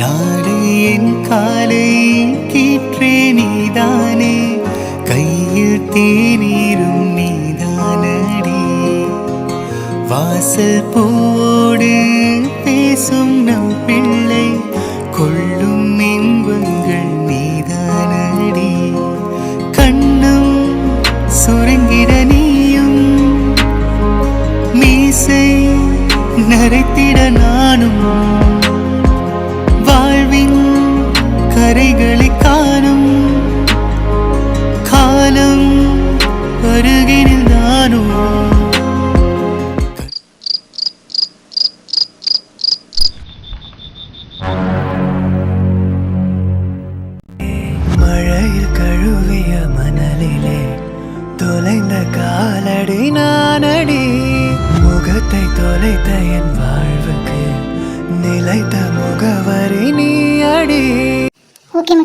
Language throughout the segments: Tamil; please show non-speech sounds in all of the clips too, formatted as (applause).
நாடு என் காலை கீற்றே நீதானே. கையில் தேநீரும் நீதானடி. வாசல் பூவோடு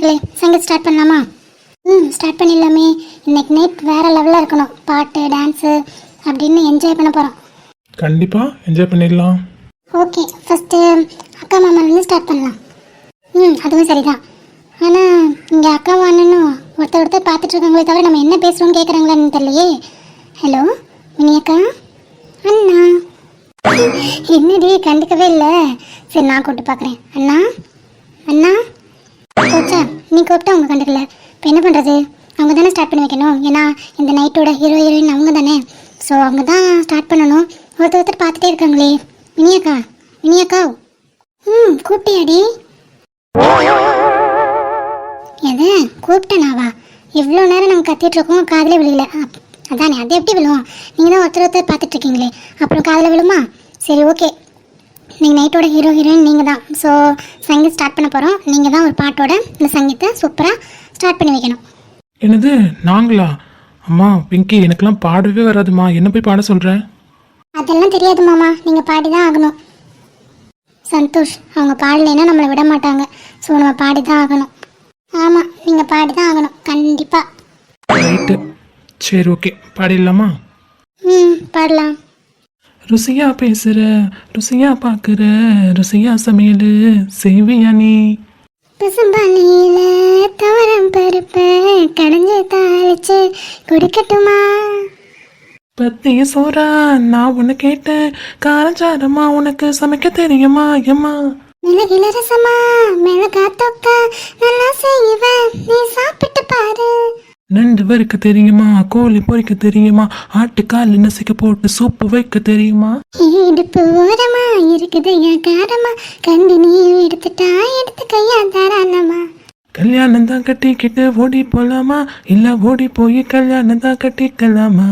மக்களே சங்கீத் ஸ்டார்ட் பண்ணலாமா? ம் ஸ்டார்ட் பண்ணிடலாமே. இன்னைக்கு நைட் வேற லெவலில் இருக்கணும். பாட்டு டான்ஸு அப்படின்னு என்ஜாய் பண்ண போகிறோம் கண்டிப்பாக என்ஜாய் பண்ணிடலாம். ஓகே ஃபஸ்ட்டு அக்கா மாமாலேருந்து ஸ்டார்ட் பண்ணலாம். ம் அதுவும் சரிதான். ஆனால் இங்கே அக்கா அண்ணனும் ஒருத்தர் ஒருத்தர் பார்த்துட்டு இருக்காங்களே தவிர நம்ம என்ன பேசுகிறோம்னு கேட்குறாங்களான்னு தெரியலையே. ஹலோ மினி அக்கா? அண்ணா? என்னடி கண்டுக்கவே இல்லை. சரி நான் கூப்பிட்டு பார்க்குறேன். அண்ணா? அண்ணா? கோச்சா நீ கூப்பிட்டா அவங்க கண்டுக்கல. இப்போ என்ன பண்ணுறது அவங்க தானே ஸ்டார்ட் பண்ணி வைக்கணும். ஏன்னா இந்த நைட்டோட ஹீரோ ஹீரோயின் அவங்க தானே. ஸோ அவங்க தான் ஸ்டார்ட் பண்ணணும். ஒருத்தர் ஒருத்தர் பார்த்துட்டே இருக்காங்களே. வினியாக்கா வினியாக்கா. ம் கூப்பிட்டியாடி? எது? கூப்பிட்டேனாவா? இவ்வளோ நேரம் நம்ம கத்திட்டு இருக்கோம் காதில் விழுகல. அப்- அதானே அது எப்படி விழுவோம்? நீங்கள் தான் ஒருத்தர் ஒருத்தர் பார்த்துட்டு இருக்கீங்களே. அப்புறம் காதில் விழுமா? சரி ஓகே நீங்கள் நைட்டோட ஹீரோ ஹீரோயின் நீங்கள் தான் ஸோ சங்கீத் ஸ்டார்ட் பண்ண போகிறோம் நீங்கள் தான் ஒரு பாட்டோட இந்த சங்கீத்தை சூப்பராக ஸ்டார்ட் பண்ணி வைக்கணும். என்னது? நாங்களா? அம்மா பிங்கி எனக்கெல்லாம் பாடவே வராதுமா. என்ன போய் பாட சொல்கிறேன் அதெல்லாம் தெரியாது மாமா. நீங்கள் பாடி தான் ஆகணும். சந்தோஷ் அவங்க பாடலைன்னா நம்மளை விட மாட்டாங்க. ஸோ நம்ம பாடி தான் ஆகணும். ஆமாம் நீங்கள் பாடி தான் ஆகணும். கண்டிப்பாக ரைட்டு சரி ஓகே பாடிடலாமா? ம் பாடலாம். ருசியா பேசுற ருசியா பார்க்குற ருசியா சமையல் செய்வியா நீ. பசும்பாலியில துவரம் பருப்பை கடைஞ்சு தாளிச்சு குடிக்கட்டுமா? பத்திய சோறா நான் உன்னை கேட்டேன். காரஞ்சாரமா உனக்கு சமைக்க தெரியுமா எம்மா மிளகில ரசமா மிளகா தொக்க நல்லா செய்வேன். நீ சாப்பிட்டு பாரு. நண்டு வறுக்க தெரியுமா? கோழி பொரிக்க தெரியுமா? ஆட்டுக்கால் நசுக்க போட்டு சூப்பு வைக்க தெரியுமா? இடுப்பு ஓரமா இருக்குது காரமா கண்டு நீ எடுத்துட்டா எடுத்து கையா தாராளமா கல்யாணம் தான் கட்டிக்கிட்டு ஓடி போலாமா? இல்ல ஓடி போய் கல்யாணம் தான் கட்டிக்கலாமா?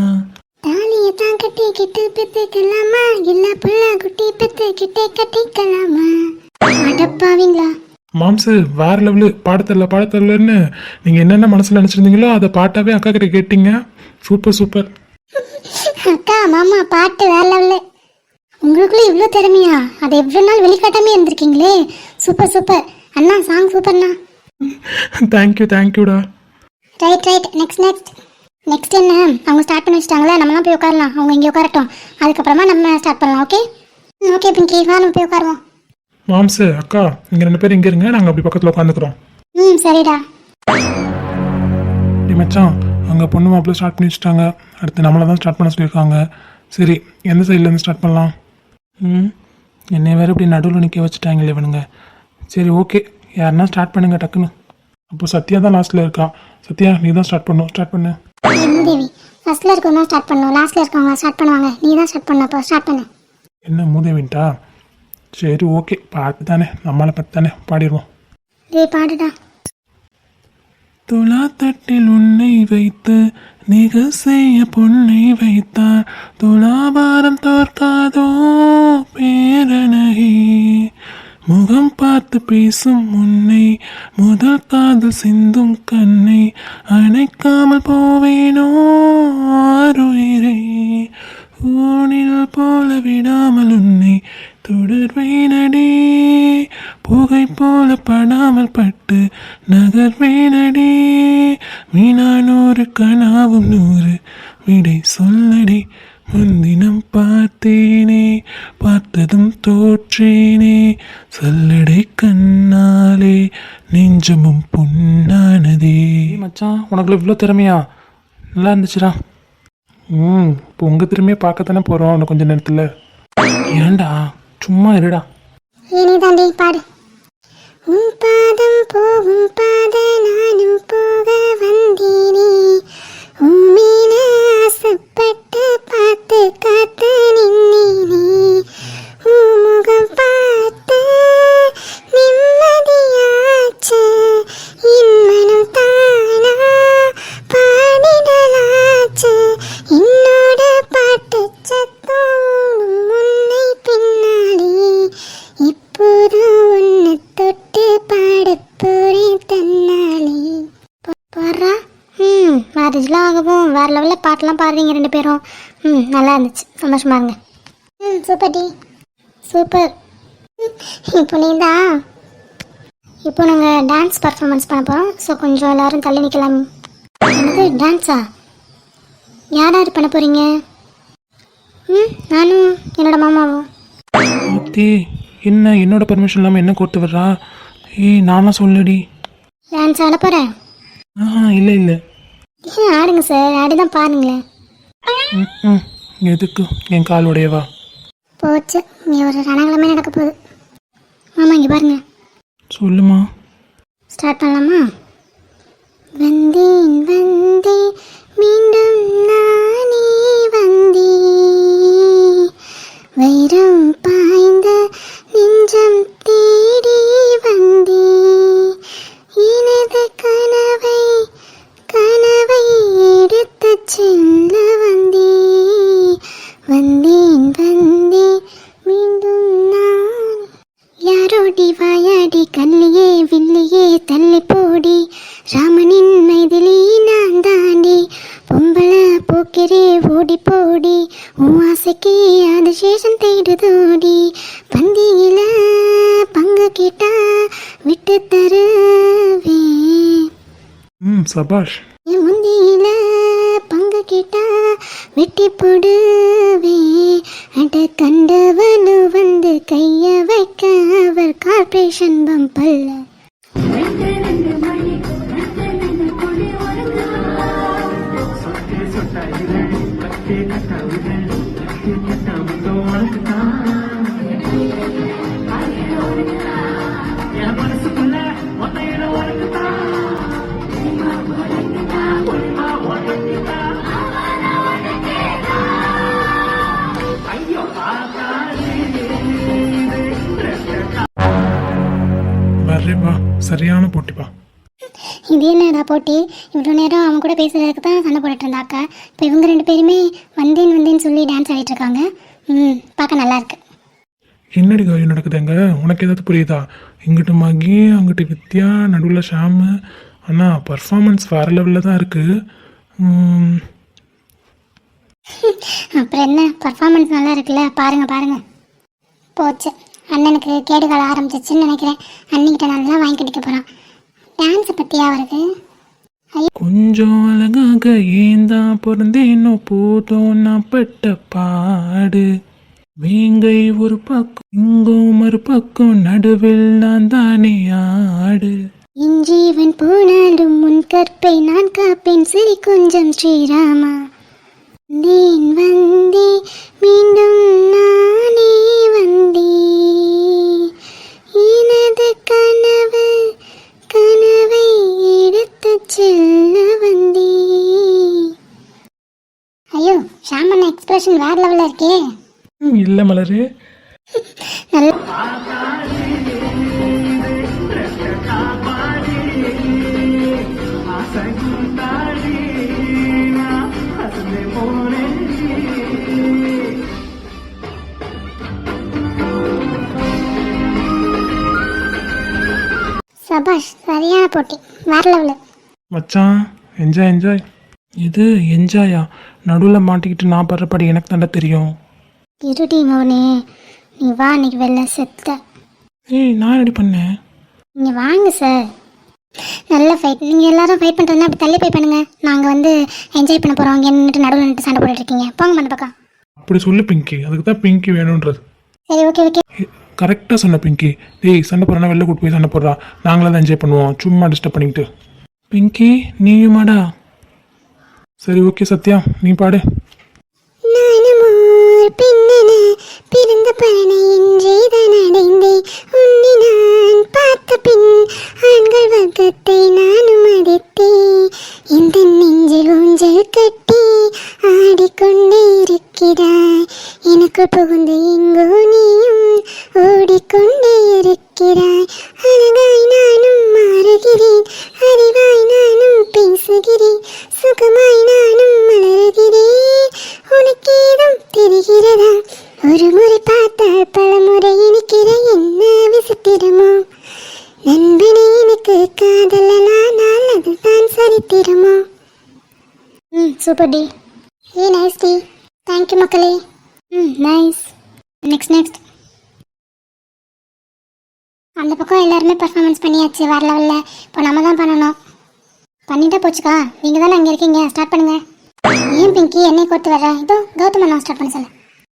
தாலியை தான் கட்டிக்கிட்டு பெத்துக்கலாமா? இல்ல புள்ள குட்டி பெத்துக்கிட்டே கட்டிக்கலாமா? அடப்பாவீங்களா மாம்சு வேற லெவலு பாடத்தரல பாடத்தரலன்னு நீங்க என்னென்ன மனசுல நினைச்சிருந்தீங்களோ அதை பாட்டாவே அக்கா கிட்ட கேட்டீங்க. சூப்பர் சூப்பர் அக்கா மாமா பாட்டு வேற லெவலு உங்களுக்குள்ள இவ்வளோ திறமையா? அதை எவ்வளோ நாள் வெளிக்காட்டாமே இருந்திருக்கீங்களே. சூப்பர் சூப்பர் அண்ணா சாங் சூப்பர்ண்ணா thank you தேங்க்யூடா right right next next next என்ன? அவங்க ஸ்டார்ட் பண்ணி வச்சிட்டாங்களே? நம்மலாம் போய் உட்காரலாம். அவங்க இங்கே உட்காரட்டும். அதுக்கப்புறமா நம்ம ஸ்டார்ட் பண்ணலாம் ஓகே ஓகே பிங்கி. வா நம்ம போய் உட்காருவோம். மாம்சு அக்கா நீங்க ரெண்டு பேரும் இங்க இருங்க நாங்க அப்படி பக்கத்துல உட்காந்துக்கிறோம். ம் சரிடா. டேய் மச்சான் அங்க பொண்ணு மாப்பிள்ள ஸ்டார்ட் பண்ணி வச்சுட்டாங்க. அடுத்து நம்மளை தான் ஸ்டார்ட் பண்ண சொல்லியிருக்காங்க. சரி எந்த சைடுல இருந்து ஸ்டார்ட் பண்ணலாம்? ம். என்னை வேற இப்படி நடுவில் நிற்க வச்சுட்டாங்களே இவனுங்க. சரி ஓகே. யாருன்னா ஸ்டார்ட் பண்ணுங்க டக்குன்னு. அப்போ சத்யா தான் லாஸ்ட்ல இருக்கா? சத்யா நீ தான் ஸ்டார்ட் பண்ணும் ஸ்டார்ட் பண்ணு. தேவி. ஃபர்ஸ்ட்ல இருக்கவங்க ஸ்டார்ட் பண்ணணும் லாஸ்ட்ல இருக்கவங்க ஸ்டார்ட் பண்ணுவாங்க. நீ தான் ஸ்டார்ட் பண்ண அப்போ ஸ்டார்ட் பண்ணு. என்ன மூதேவின்ட்டா? சரி ஓகே பாட்டு தானே நம்மளை பற்றி தானே பாடிடுவோம் டேய் பாடுடா துலா தட்டில் உன்னை வைத்து நிகழ் செய்ய பொன்னை வைத்தார் துலாபாரம் தோற்காதோ பேரனகி முகம் பார்த்து பேசும் முன்னை முதல் காதல் சிந்தும் கண்ணை அணைக்காமல் போவேனோ படாமல் பட்டு நகர்வேனடி மீனா நூறு கனாவும் நூறு. விடை சொல்லடி முன்தினம் பார்த்தேனே. பார்த்ததும் தோற்றேனே. சல்லடை கண்ணாலே நெஞ்சமும் பொன்னானதே மச்சான் உனக்குள்ள இவ்வளோ திறமையா? நல்லா இருந்துச்சுடா. ம் இப்போ உங்கள் திறமையை பார்க்க தானே போகிறோம் இன்னும் கொஞ்ச நேரத்தில். ஏன்டா? சும்மா இருடா. இனி தாண்டி பாடு. உன் சந்தோஷமா இருங்க ம் சூப்பர் டி. சூப்பர். இப்போ நீ தான் இப்போ நாங்கள் டான்ஸ் பர்ஃபார்மன்ஸ் பண்ண போகிறோம் ஸோ கொஞ்சம் எல்லாரும் தள்ளி நிற்கலாம் என்னது டான்ஸா யார் யார் பண்ண போகிறீங்க ம் நானும் என்னோட மாமாவும். ஆத்தி என்ன என்னோட பர்மிஷன் இல்லாமல் என்ன கூட்டு வர்றா ஏய் நானும் சொல்லடி டான்ஸ் ஆட போகிறேன் ஆஹா இல்லை இல்லை. ஏன் ஆடுங்க சார் ஆடி தான் பாருங்களேன். ம் ம். எதுக்கு? என் கால் உடையவா? போச்சு. இங்கே ஒரு ரணங்களமே நடக்க போகுது. மாமா இங்கே பாருங்க. சொல்லுமா. ஸ்டார்ட் பண்ணலாமா? வந்தேன் வந்தேன். விட்டு தருவே ம் சபாஷ். என் முந்தியில பங்கு கேட்டா வெட்டி போடுவே அட கண்டவனு வந்து கைய வைக்க அவர் கார்பரேஷன் பம்பல்ல வர்றேப்பா சரியான போட்டிப்பா இது என்னடா போட்டி? இவ்வளோ நேரம் அவன் கூட பேசுறதுக்கு தான் சண்டை போட்டுட்டு இருந்தாக்கா? இப்போ இவங்க ரெண்டு பேருமே வந்தேன் வந்தேன்னு சொல்லி டான்ஸ் ஆடிட்டு இருக்காங்க. ம் பார்க்க நல்லா இருக்கு. என்னடி காரியம் நடக்குதுங்க உனக்கு ஏதாவது புரியுதா? இங்கிட்டு மகி அங்கிட்டு வித்யா நடுவில் ஷாமு. ஆனால் பர்ஃபார்மன்ஸ் வேறு லெவலில் தான் இருக்குது அப்புறம் என்ன? பர்ஃபார்மன்ஸ் நல்லா இருக்குல்ல? பாருங்க பாருங்க. போச்சு. அண்ணனுக்கு கேடு கால ஆரம்பிச்சிச்சுன்னு நினைக்கிறேன். அண்ணிக்கிட்ட நல்லா வாங்கி கட்டிக்க போகிறான் டான்ஸை பற்றியா அவருக்கு? கொஞ்சம் அழகாக ஏன் தான் பிறந்தேனோ போதும் நான் பட்ட பாடு. வேங்கை ஒரு பக்கம் இங்கும் ஒரு பக்கம் நடுவில் நான் தானே ஆடு. என் ஜீவன் போனாலும் முன் கற்பை நான் காப்பேன். சரி கொஞ்சம் ஸ்ரீராமா. வந்தேன் வந்தே மீண்டும் நானே வந்தே. எனது கனவு கனவை எடுத்துச் செல்ல வந்தே. ஐயோ ஷாமண்ண எக்ஸ்பிரஷன் வேற லெவலில் இருக்கே. இல்லை மலரு. (laughs) நல்ல சபாஷ் சரியான போட்டி. வேற லெவலு மச்சான் என்ஜாய் என்ஜாய் இது என்ஜாயா நடுவில் மாட்டிக்கிட்டு நான் படுறபடி எனக்கு தாண்டா தெரியும். இருடி மவனே நீ வா இன்னைக்கு வெளில செத்த. ஏய் நான் ரெடி பண்ணேன்? நீங்க வாங்க சார் நல்ல ஃபைட் நீங்கள் எல்லாரும் ஃபைட் பண்ணுறதுனா அப்படி தள்ளி போய் பண்ணுங்க. நாங்கள் வந்து என்ஜாய் பண்ண போகிறோம் அங்கே நின்றுட்டு நடுவில் நின்று சண்டை போட்டுட்டு இருக்கீங்க. போங்க பக்கம் அப்படி சொல்லு பிங்கி அதுக்கு தான் பிங்கி வேணுன்றது சரி ஓகே ஓகே கரெக்டாக சொன்ன பிங்கி டேய் சண்டை போடுறா வெளில கூட்டு போய் சண்டை போடுறா. நாங்களாம் தான் என்ஜாய் பண்ணுவோம். சும்மா டிஸ்டர்ப் பண்ணிக்கிட்டு. பிங்கி நீயுமாடா? சரி ஓகே சத்யா. நீ பாடு. இருக்கிறாய். எனக்கு புகுந்து எங்கோ நீயும் ஓடிக்கொண்டே இருக்கிறாய். அழகாய் நானும் மாறுகிறேன். அறிவாய் நானும் பேசுகிறேன். ஸ்டார்ட் பண்ண சொல்ல.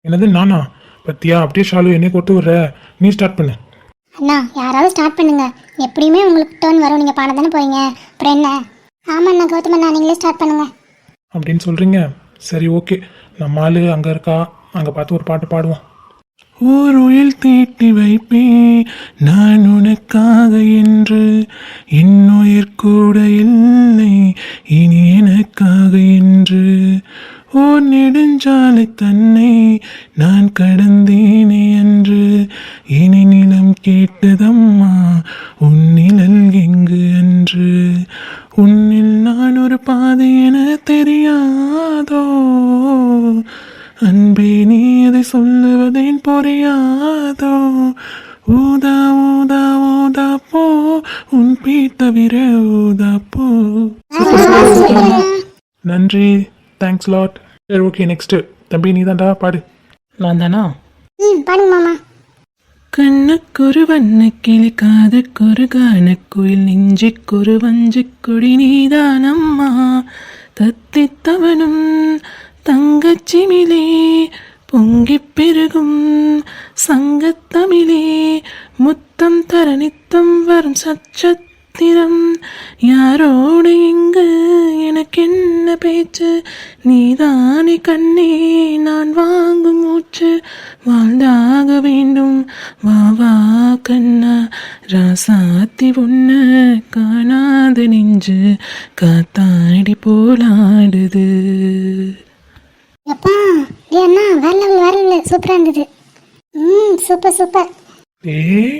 என்னது நானா? பத்தியா அப்படியே ஷாலு என்னை கொட்டு விடுற? நீ ஸ்டார்ட் பண்ணு. அண்ணா யாராவது ஸ்டார்ட் பண்ணுங்க. எப்படியுமே உங்களுக்கு டேர்ன் வரும். நீங்கள் பாட தானே போறீங்க. அப்புறம் என்ன? ஆமாண்ணா கௌதம் அண்ணா நீங்களே ஸ்டார்ட் பண்ணுங்க. அப்படின்னு சொல்கிறீங்க சரி ஓகே நம்ம ஆளு அங்கே இருக்கா? அங்கே பார்த்து ஒரு பாட்டு பாடுவோம். ஓர் உயில் தீட்டி வைப்பேன். நான் உனக்காக என்று. என் உயிர் கூட இல்லை. இனி எனக்காக என்று. ஓர் நெடுஞ்சாலை தன்னை நான் கடந்தேனே என்று இனி நிலம் கேட்டதம்மா. உன் நிழல் எங்கு அன்று? உன்னில் நான் ஒரு பாதை என தெரியாதோ? அன்பே நீ அதை சொல்லுவதேன் புரியாதோ? ஊதா ஊதா ஊதா போ. உன் பீ தவிர ஊதா போ. நன்றி. தேங்க்ஸ் லாட் சரி ஓகே நெக்ஸ்ட்டு தம்பி நீ தான்டா பாடு. நான் தானா ம் பாடுங்க மாமா. கண்ணுக்கொரு வண்ணக்கிளி காதுக்கொரு கானக்குயில் நெஞ்சுக்கொரு வஞ்சிக் கொடி நீதானம்மா. தத்தித்தவனும் தங்கச்சிமிலே பொங்கிப் பெருகும் சங்கத்தமிழே. முத்தம் தர நித்தம் வரும் சச்சத்திரம். யாரோடு இங்கு எனக்கென்ன பேச்சு நீதானே கண்ணே நான் வாங்கும் மூச்சு வாழ்ந்தாக வேண்டும். வா வா கண்ணா ராசாத்தி உன்ன காணாத நெஞ்சு காத்தாடி போலாடுது. எப்பா ஏ அண்ணா வேற லெவல் வேற லெவல் சூப்பராக இருந்தது. ம் சூப்பர் சூப்பர் ஏய்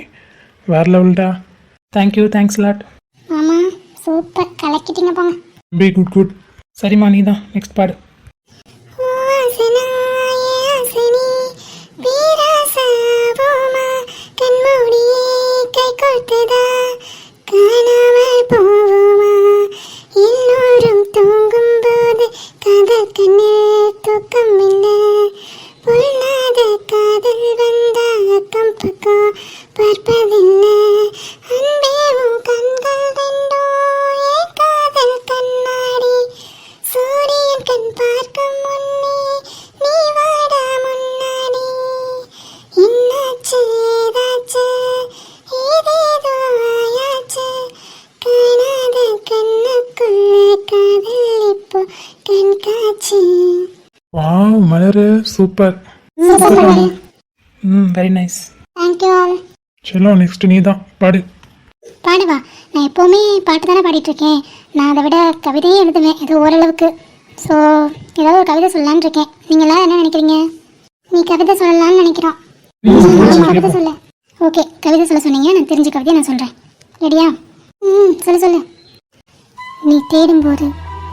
வேற லெவல்டா தேங்க்யூ தேங்க்ஸ் லாட் மாமா சூப்பர் கலக்கிட்டீங்க போங்க. பி குட் குட் சரிம்மா நீ தான் நெக்ஸ்ட் பாடு கண்மூடியே கை கொடுத்ததா காணாமல் போ super hmm very nice all செல்லம் நெக்ஸ்ட் நீ தான் பாடு. பாடுவா நான் எப்போவுமே பாட்டு தானே பாடிட்டு இருக்கேன் நான் அதை விட கவிதையும் எழுதுவேன் ஏதோ ஓரளவுக்கு. ஸோ ஏதாவது ஒரு கவிதை சொல்லலான்னு இருக்கேன். நீங்களாம் என்ன நினைக்கிறீங்க? நீ கவிதை சொல்லலாம்னு நினைக்கிறோம். கவிதை சொல்லு. ஓகே கவிதை சொல்ல சொன்னீங்க நான் தெரிஞ்ச கவிதையை நான் சொல்கிறேன் ரெடியா ம் சொல்லு சொல்லு. நீ தேடும்போது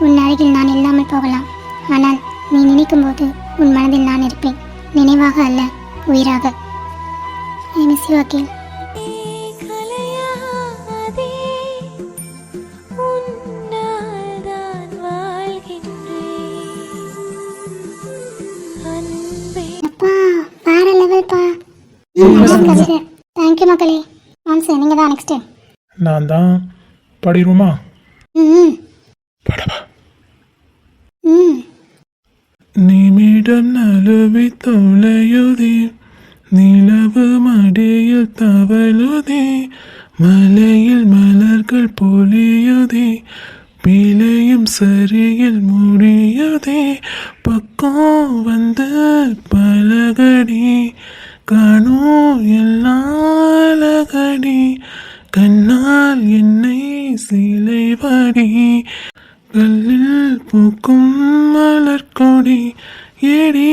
உன் அருகில் நான் இல்லாமல் போகலாம். ஆனால் நீ நினைக்கும்போது உன் மனதில் நான் இருப்பேன். நினைவாக அல்ல உயிராக. I miss you Akhil thank you மக்களே மாம்சு நீங்கள் தான் நெக்ஸ்ட்டு நான் தான் பாடிடுவோமா ம் பாடவா ம் நிமிடம் நழுவி தொலையுதி நிலவு மடியில் தவழுதி மலையில் மலர்கள் பொலியுதி பிழையும் சரியில் முடியுதே பக்கம் வந்து பலகடி காணும் எல்லாலகடி கண்ணால் என்னை சிலைவடி கல்லில் பூக்கும் மலர்கொடி ஏடி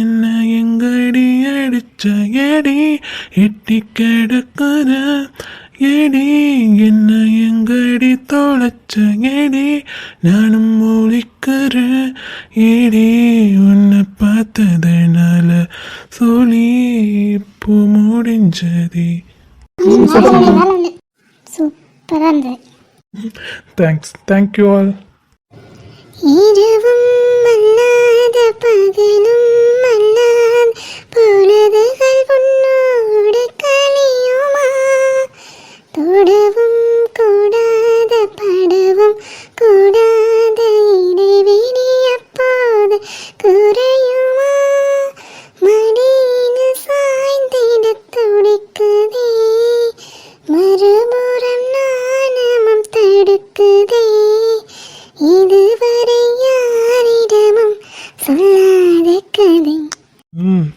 என்ன எங்கடி அடிச்ச? ஏடி எட்டி கிடக்குற? ஏடி என்ன எங்கடி தொலைச்ச? ஏடி நானும் ஒழிக்கிற? ஏடி உன்னை பார்த்ததுனால சொல்லி இப்போ முடிஞ்சதே. சூப்பராக இருந்தது. தேங்க்ஸ் தேங்க்யூ ஆல் இரவும் அல்லாத பகலும்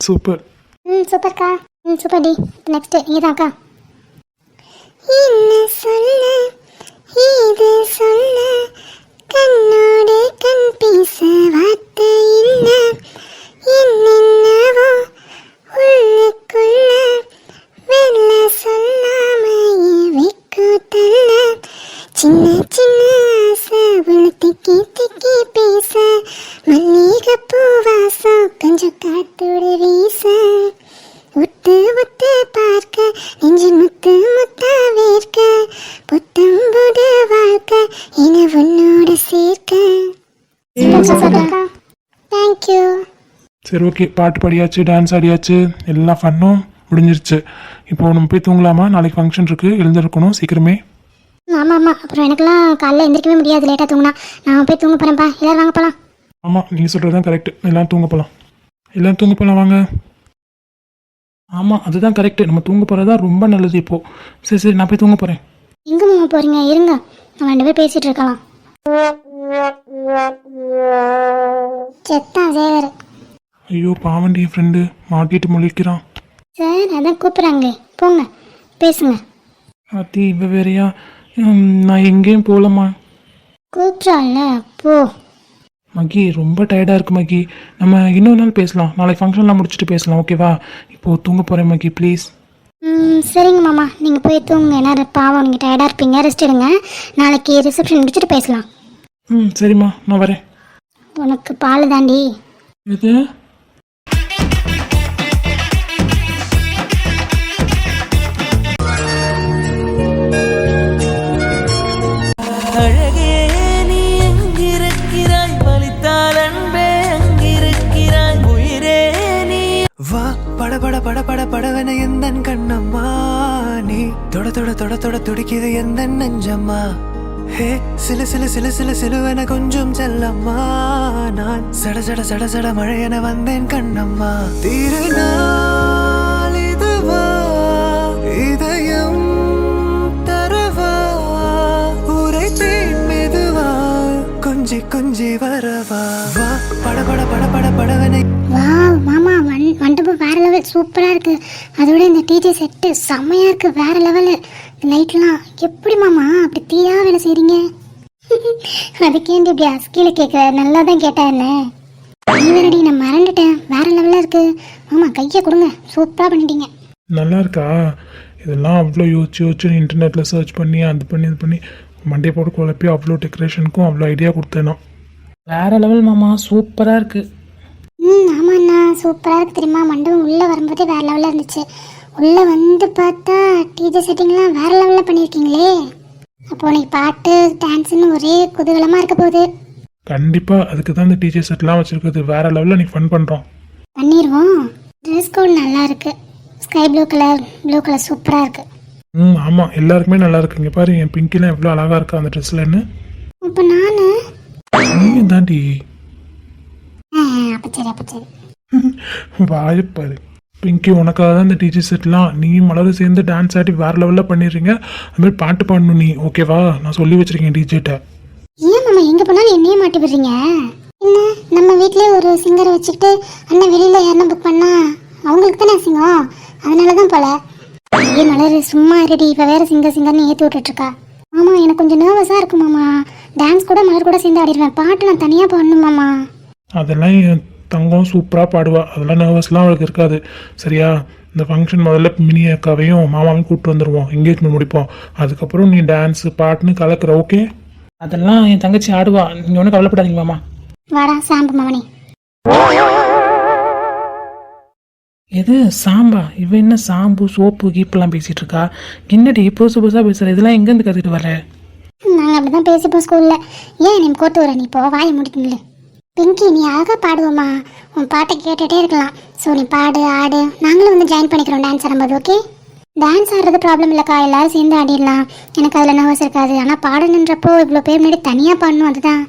சூப்பர். ம் சூப்பர்க்கா. ம் சூப்பர் டி நெக்ஸ்ட் தான் அக்கா ஓகே பாட்டு பாடியாச்சு டான்ஸ் ஆடியாச்சு எல்லா ஃபன்னும் முடிஞ்சிருச்சு. இப்போ நம்ம போய் தூங்கலாமா? நாளைக்கு ஃபங்க்ஷன் இருக்கு எழுந்திருக்கணும் சீக்கிரமே. ஆமாம் ஆமாம் அப்புறம் எனக்கெல்லாம் காலைல எந்திரிக்கவே முடியாது லேட்டாக தூங்கினா. நான் போய் தூங்க போகிறேன்ப்பா எல்லாரும் வாங்க போகலாம் ஆமாம் நீங்கள் சொல்கிறது தான் கரெக்ட் எல்லாம் தூங்க போகலாம் எல்லாம் தூங்க போகலாம் வாங்க. ஆமாம் அதுதான் கரெக்டு நம்ம தூங்க போகிறது தான் ரொம்ப நல்லது இப்போது சரி சரி நான் போய் தூங்க போகிறேன் எங்கே மாமா போகிறீங்க இருங்க. நம்ம ரெண்டு பேர் பேசிகிட்டு இருக்கலாம். செத்தான் சேகர். ஐயோ பாவண்டி என் ஃப்ரெண்டு மாட்டிட்டு முழிக்கிறான். சார் அதான் கூப்பிட்றாங்களே. போங்க பேசுங்க. ஆத்தி இவ வேறையா? நான் எங்கேயும் போகலம்மா கூப்பிட்றாள்ல போ. மகி ரொம்ப டயர்டாக இருக்கு மகி. நம்ம இன்னொரு நாள் பேசலாம். நாளைக்கு ஃபங்க்ஷன்லாம் முடிச்சுட்டு பேசலாம் ஓகேவா இப்போது தூங்க போகிறேன் மகி ப்ளீஸ் ம், சரிங்க மாமா. நீங்கள் போய் தூங்குங்க. ஏன்னா பாவம் நீங்கள் டயர்டாக இருப்பீங்க. ரெஸ்ட் எடுங்க. நாளைக்கு ரிசப்ஷன் முடிச்சுட்டு பேசலாம். ம் சரிம்மா. நான் வரேன். உனக்கு பால் தாண்டி. எது? பட பட படவன எந்த கண்ணம்மா? நீ தொட தொட தொட தொட துடிக்குது எந்த நெஞ்சம்மா? ஹே சிலு சிலு சிலு சில சிலுவன கொஞ்சம் செல்லம்மா. நான் சட சட சட சட மழையென வந்தேன் கண்ணம்மா. திருநாள் இதுவா? இது கொஞ்சி வரவா? வா பட பட பட பட படவனை. வாவ் மாமா வன் மண்டபம் வேற லெவல் சூப்பராக இருக்குது அதோட இந்த டிஜே செட்டு செம்மையாக இருக்குது வேற லெவலு லைட்லாம் எப்படி மாமா அப்படி தீயா வேலை செய்கிறீங்க அதுக்கேண்டி இப்படி அஸ்கில கேட்குற நல்லா தான் கேட்டா என்ன? நீ வேறடி நான் மறந்துட்டேன் வேற லெவலில் இருக்குது மாமா கையை கொடுங்க சூப்பராக பண்ணிட்டீங்க. நல்லா இருக்கா? இதெல்லாம் அவ்வளோ யோசிச்சு யோசிச்சு இன்டர்நெட்டில் சர்ச் பண்ணி அது பண்ணி இது பண்ணி மண்டே போட்டு குழப்பி அவ்வளோ டெக்கரேஷனுக்கும் அவ்வளோ ஐடியா கொடுத்தேன். வேற லெவல் மாமா சூப்பராக இருக்குது ம் ஆமாண்ணா சூப்பராக இருக்கு தெரியுமா? மண்டபம் உள்ளே வரும்போதே வேற லெவலில் இருந்துச்சு. உள்ளே வந்து பார்த்தா டிஜே செட்டிங்லாம் வேற லெவலில் பண்ணியிருக்கீங்களே. அப்போ உனக்கு பாட்டு டான்ஸுன்னு ஒரே குதூகலமாக இருக்க போகுது. கண்டிப்பாக அதுக்கு தான் இந்த டீச்சர் செட்லாம் வச்சுருக்குது வேற லெவலில் நீ ஃபன் பண்ணுறோம் பண்ணிடுவோம் ட்ரெஸ் கோட் நல்லா இருக்கு. Sky blue colour blue colour சூப்பராக இருக்கு. ம் ஆமாம் எல்லாருக்குமே நல்லா இருக்கு இங்கே பாரு என் பிங்கிலாம் எவ்வளோ அழகாக இருக்கா அந்த ட்ரெஸ்லன்னு அப்போ நான்? நீயும் தாண்டி. அப்போ சரி அப்போ சரி. (laughs) வாயப்பாரு பிங்கி உனக்காக தான் இந்த டீச்சர் செட்லாம். நீ மலரும் சேர்ந்து டான்ஸ் ஆடி வேற லெவலில் பண்ணிடுறீங்க. அதுமாதிரி பாட்டு பாடணும் நீ ஓகேவா நான் சொல்லி வச்சிருக்கேன் டிஜேட்ட ஏன் மாமா எங்கே போனாலும் என்னையே மாட்டி விடுறீங்க? என்ன? நம்ம வீட்டிலே ஒரு சிங்கரை வச்சுக்கிட்டு அண்ணன் வெளியில் யாருன்னா புக் பண்ணா அவங்களுக்கு தானே சிங்கம் அதனால தான் போல. ஐயே மலர் சும்மா ரெடி இப்போ வேற சிங்கர் சிங்கர்னு ஏற்றி விட்டுட்ருக்கா. மாமா எனக்கு கொஞ்சம் நர்வஸாக இருக்கு மாமா. டான்ஸ் கூட மலர் கூட சேர்ந்து ஆடிடுவேன். பாட்டு நான் தனியாக பாடணும் மாமா. அதெல்லாம் என் தங்கம் சூப்பராக பாடுவா. அதெல்லாம் நர்வஸ்லாம் அவளுக்கு இருக்காது. சரியா? இந்த ஃபங்க்ஷன் முதல்ல மினி அக்காவையும் மாமாவையும் கூப்பிட்டு வந்துடுவோம் எங்கேஜ்மெண்ட் முடிப்போம். அதுக்கப்புறம் நீ டான்ஸு பாட்டுன்னு கலக்குற ஓகே அதெல்லாம் என் தங்கச்சி ஆடுவா. நீங்கள் ஒன்றும் கவலைப்படாதீங்க மாமா. வாடா சாம்பு மவனே எது? சாம்பா. இவ என்ன சாம்பு சோப்பு கீப்பெல்லாம் பேசிட்டு இருக்கா என்னடி புதுசு புதுசாக பேசுகிற இதெல்லாம் எங்கேருந்து கற்றுக்கிட்டு வர நாங்கள் அப்படி தான் பேசிப்போம் ஸ்கூலில் ஏன் நீ கோத்து வர? நீ இப்போ வாயை முடிக்கல பிங்கி நீ அழகாக பாடுவோமா? உன் பாட்டை கேட்டுகிட்டே இருக்கலாம். ஸோ நீ பாடு ஆடு. நாங்களும் வந்து ஜாயின் பண்ணிக்கிறோம் டான்ஸ் ஆடும்போது ஓகே டான்ஸ் ஆடுறது ப்ராப்ளம் இல்லைக்கா. எல்லாரும் சேர்ந்து ஆடிடலாம். எனக்கு அதில் நர்வஸ் இருக்காது. ஆனால் பாடணுன்றப்போ இவ்வளோ பேர் முன்னாடி தனியாக பாடணும் அதுதான்.